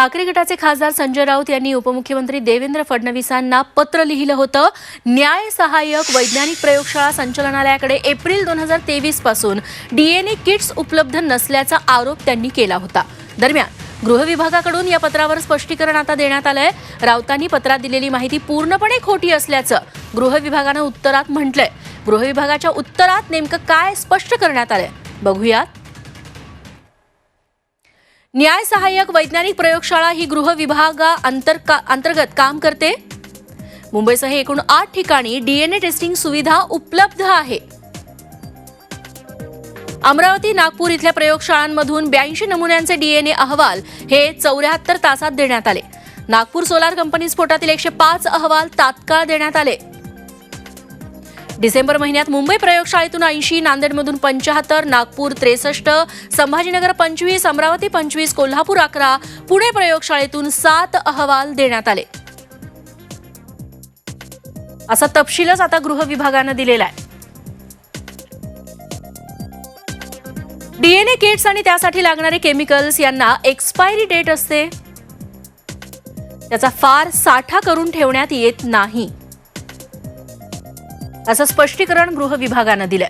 ठाकरे गटाचे खासदार संजय राऊत यांनी उपमुख्यमंत्री देवेंद्र फडणवीसांना पत्र लिहिलं होतं. न्याय सहाय्यक वैज्ञानिक प्रयोगशाळा संचालनालयाकडे एप्रिल दोन हजार तेवीसपासून डीएनए किट्स उपलब्ध नसल्याचा आरोप त्यांनी केला होता. दरम्यान गृह विभागाकडून या पत्रावर स्पष्टीकरण आता देण्यात आलंय. राऊतांनी पत्रात दिलेली माहिती पूर्णपणे खोटी असल्याचं गृह विभागानं उत्तरात म्हटलंय. गृह विभागाच्या उत्तरात नेमकं काय स्पष्ट करण्यात आलंय? बघूयात. न्याय सहाय्यक वैज्ञानिक प्रयोगशाळा ही गृह विभागा अंतर अंतर्गत काम करते? मुंबईसह एकूण आठ ठिकाणी डीएनए टेस्टिंग सुविधा उपलब्ध आहे. अमरावती नागपूर इथल्या प्रयोगशाळांमधून ब्याऐंशी नमुन्यांचे डीएनए अहवाल हे चौऱ्याहत्तर तासात देण्यात आले. नागपूर सोलार कंपनी स्फोटातील एकशे पाच अहवाल तात्काळ देण्यात आले. डिसेंबर महिन्यात मुंबई प्रयोगशाळेतून ऐंशी नांदेडमधून पंच्याहत्तर नागपूर त्रेसष्ट संभाजीनगर पंचवीस अमरावती पंचवीस कोल्हापूर अकरा पुणे प्रयोगशाळेतून सात अहवाल देण्यात आले. असा तपशीलच आता गृह विभागानं दिलेला आहे. डीएनए किट्स आणि त्यासाठी लागणारे केमिकल्स यांना एक्सपायरी डेट असते. त्याचा फार साठा करून ठेवण्यात येत नाही. असं स्पष्टीकरण गृह विभागानं दिलं